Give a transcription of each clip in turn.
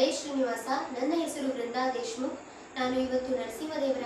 ಹರೇ ಶ್ರೀನಿವಾಸ ನನ್ನ ಹೆಸರು ವೃಂದಾ ದೇಶ್ಮುಖ್. ನಾನು ಇವತ್ತು ನರಸಿಂಹದೇವರ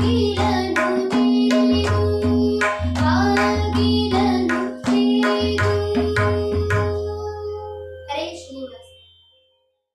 Thank you.